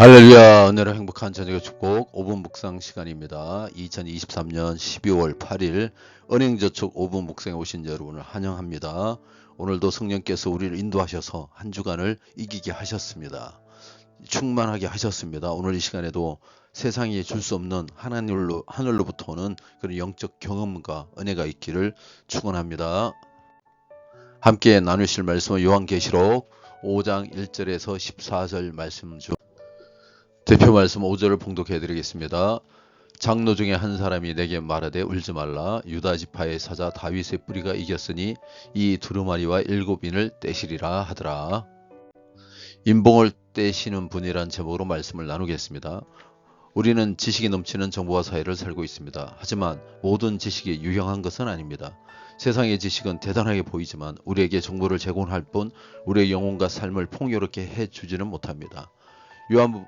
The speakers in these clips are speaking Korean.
할렐루야 오늘은 행복한 저녁의 축복 5분 묵상 시간입니다. 2023년 12월 8일 은행저축 5분 묵상에 오신 여러분을 환영합니다. 오늘도 성령께서 우리를 인도하셔서 한 주간을 이기게 하셨습니다. 충만하게 하셨습니다. 오늘 이 시간에도 세상이 줄 수 없는 하나님으로 하늘로부터 오는 그런 영적 경험과 은혜가 있기를 축원합니다. 함께 나누실 말씀은 요한계시록 5장 1절에서 14절 말씀 중 대표 말씀 5절을 봉독해 드리겠습니다. 장로 중에 한 사람이 내게 말하되 울지 말라 유다 지파의 사자 다윗의 뿌리가 이겼으니 이 두루마리와 일곱 인을 떼시리라 하더라. 인봉을 떼시는 분이란 제목으로 말씀을 나누겠습니다. 우리는 지식이 넘치는 정보화 사회를 살고 있습니다. 하지만 모든 지식이 유용한 것은 아닙니다. 세상의 지식은 대단하게 보이지만 우리에게 정보를 제공할 뿐 우리의 영혼과 삶을 풍요롭게 해주지는 못합니다. 요한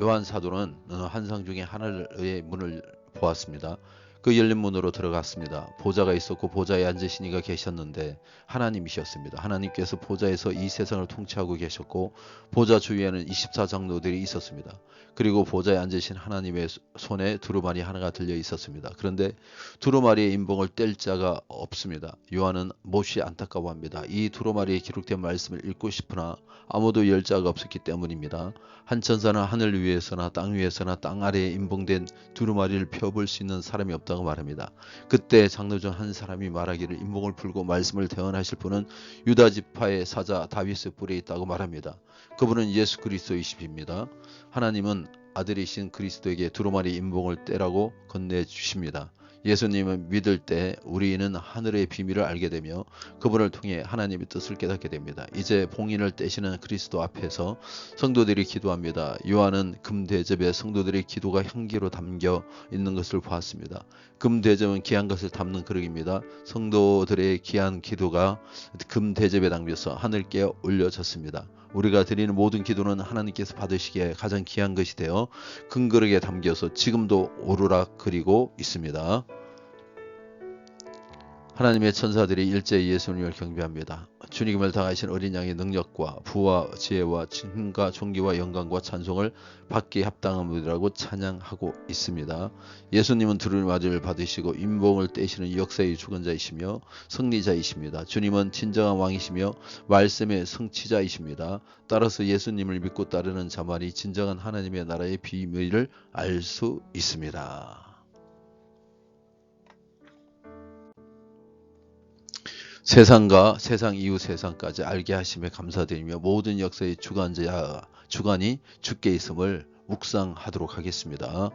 요한 사도는 환상 중에 하늘의 문을 보았습니다. 그 열린 문으로 들어갔습니다. 보좌가 있었고 보좌에 앉으신 이가 계셨는데 하나님이셨습니다. 하나님께서 보좌에서 이 세상을 통치하고 계셨고 보좌 주위에는 24장로들이 있었습니다. 그리고 보좌에 앉으신 하나님의 손에 두루마리 하나가 들려 있었습니다. 그런데 두루마리의 인봉을 뗄 자가 없습니다. 요한은 몹시 안타까워합니다. 이 두루마리에 기록된 말씀을 읽고 싶으나 아무도 열 자가 없었기 때문입니다. 한 천사는 하늘 위에서나 땅 위에서나 땅 아래에 인봉된 두루마리를 펴볼 수 있는 사람이 없다 고 말합니다. 그때 장로 중한 사람이 말하기를 인봉을 풀고 말씀을 대언하실 분은 유다 지파의 사자 다윗의 뿔에 있다고 말합니다. 그분은 예수 그리스도이십니다. 하나님은 아들이신 그리스도에게 두루마리 인봉을 떼라고 건네 주십니다. 예수님을 믿을 때 우리는 하늘의 비밀을 알게 되며 그분을 통해 하나님의 뜻을 깨닫게 됩니다. 이제 봉인을 떼시는 그리스도 앞에서 성도들이 기도합니다. 요한은 금대접에 성도들의 기도가 향기로 담겨 있는 것을 보았습니다. 금대접은 귀한 것을 담는 그릇입니다. 성도들의 귀한 기도가 금대접에 담겨서 하늘께 올려졌습니다. 우리가 드리는 모든 기도는 하나님께서 받으시기에 가장 귀한 것이 되어 큰 그릇에 담겨서 지금도 오르락거리고 있습니다. 하나님의 천사들이 일제히 예수님을 경배합니다. 주님을 당하신 어린 양의 능력과 부와 지혜와 힘과 존귀와 영광과 찬송을 받기에 합당한 분이라고 찬양하고 있습니다. 예수님은 두루마리 맞을 받으시고 인봉을 떼시는 역사의 주권 자이시며 승리자이십니다. 주님은 진정한 왕이시며 말씀의 성취자이십니다. 따라서 예수님을 믿고 따르는 자만이 진정한 하나님의 나라의 비밀을 알 수 있습니다. 세상과 세상 이후 세상까지 알게 하심에 감사드리며 모든 역사의 주관자 주관이 주께 있음을 묵상하도록 하겠습니다.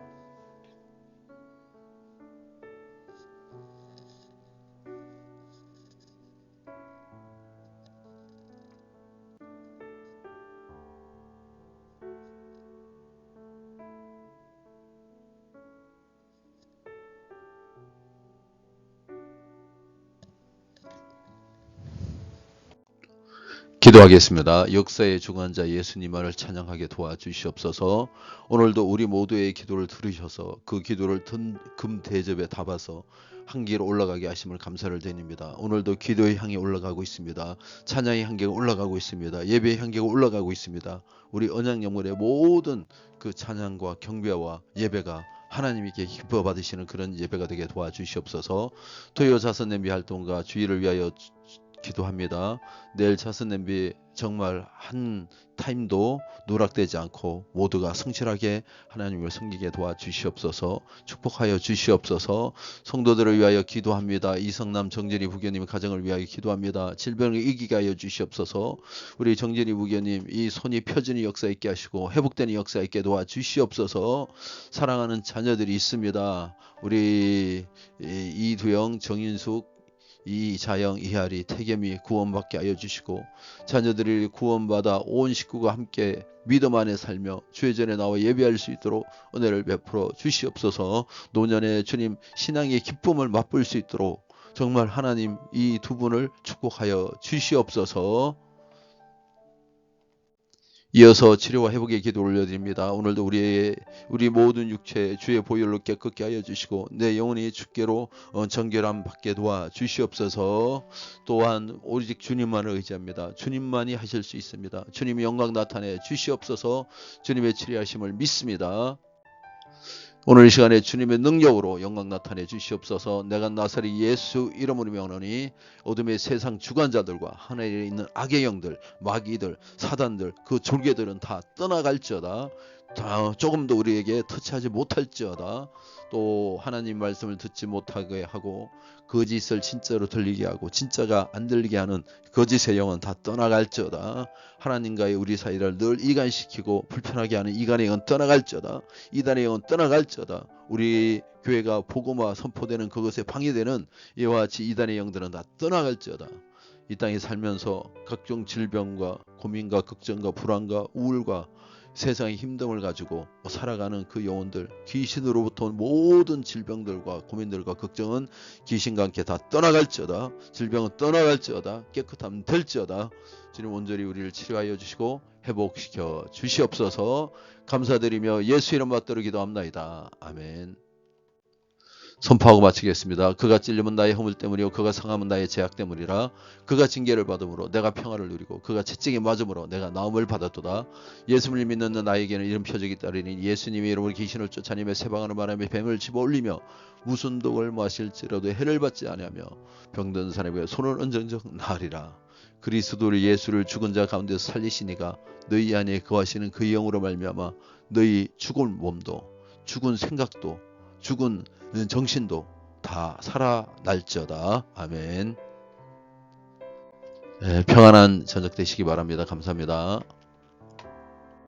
기도하겠습니다. 역사의 주관자 예수님을 찬양하게 도와주시옵소서. 오늘도 우리 모두의 기도를 들으셔서 그 기도를 금 대접에 담아서 한기로 올라가게 하심을 감사를 드립니다. 오늘도 기도의 향이 올라가고 있습니다. 찬양의 향기가 올라가고 있습니다. 예배의 향기가 올라가고 있습니다. 우리 언약 영혼의 모든 그 찬양과 경배와 예배가 하나님께 기뻐 받으시는 그런 예배가 되게 도와주시옵소서. 토요 자선 냄비 활동과 주의를 위하여 기도합니다. 내일 자선 냄비 정말 한 타임도 누락되지 않고 모두가 성실하게 하나님을 섬기게 도와주시옵소서 축복하여 주시옵소서 성도들을 위하여 기도합니다. 이성남 정진이 부교님 가정을 위하여 기도합니다. 질병을 이기게 하여 주시옵소서 우리 정진이 부교님 이 손이 펴지는 역사 있게 하시고 회복되는 역사 있게 도와주시옵소서 사랑하는 자녀들이 있습니다. 우리 이두영 정인숙 이 자영, 이하리, 태겸이 구원받게 하여 주시고 자녀들이 구원받아 온 식구가 함께 믿음 안에 살며 주의 전에 나와 예배할 수 있도록 은혜를 베풀어 주시옵소서. 노년에 주님 신앙의 기쁨을 맛볼 수 있도록 정말 하나님 이 두 분을 축복하여 주시옵소서 이어서 치료와 회복의 기도 올려드립니다. 오늘도 우리의 우리 모든 육체 주의 보혈로 깨끗게 하여 주시고 내 영혼이 주께로 어, 정결함 받게 도와 주시옵소서. 또한 오직 주님만을 의지합니다. 주님만이 하실 수 있습니다. 주님이 영광 나타내 주시옵소서. 주님의 치료하심을 믿습니다. 오늘 이 시간에 주님의 능력으로 영광 나타내 주시옵소서. 내가 나사리 예수 이름으로 명하노니 어둠의 세상 주관자들과 하늘에 있는 악의 영들, 마귀들, 사단들, 그 졸개들은 다 떠나갈지어다. 다 조금도 우리에게 터치하지 못할지어다. 또 하나님 말씀을 듣지 못하게 하고 거짓을 진짜로 들리게 하고 진짜가 안 들리게 하는 거짓의 영은 다 떠나갈지어다. 하나님과의 우리 사이를 늘 이간시키고 불편하게 하는 이간의 영은 떠나갈지어다. 이단의 영은 떠나갈지어다. 우리 교회가 복음화 선포되는 그것에 방해되는 이와 같이 이단의 영들은 다 떠나갈지어다. 이 땅에 살면서 각종 질병과 고민과 걱정과 불안과 우울과 세상의 힘듦을 가지고 살아가는 그 영혼들 귀신으로부터 온 모든 질병들과 고민들과 걱정은 귀신과 함께 다 떠나갈지어다. 질병은 떠나갈지어다. 깨끗함 될지어다. 주님 온전히 우리를 치료하여 주시고 회복시켜 주시옵소서. 감사드리며 예수 이름 받들어 기도합나이다. 아멘 선포하고 마치겠습니다. 그가 찔림은 나의 허물 때문이요 그가 상함은 나의 제약 때문이라 그가 징계를 받음으로 내가 평화를 누리고 그가 채찍에 맞음으로 내가 나음을 받았도다. 예수를 믿는 나에게는 이런 표적이 따르니 예수님의 이름으로 귀신을 쫓아내며 세방하는 바람에 뱀을 집어 올리며 무슨 독을 마실지라도 해를 받지 아니하며 병든 사람에게 손을 얹은적 나으리라. 그리스도를 예수를 죽은 자 가운데서 살리시니가 너희 안에 거하시는 그 영으로 말미암아 너희 죽은 몸도 죽은 생각도 죽은 정신도 다 살아날지어다. 아멘. 예, 평안한 저녁 되시기 바랍니다. 감사합니다.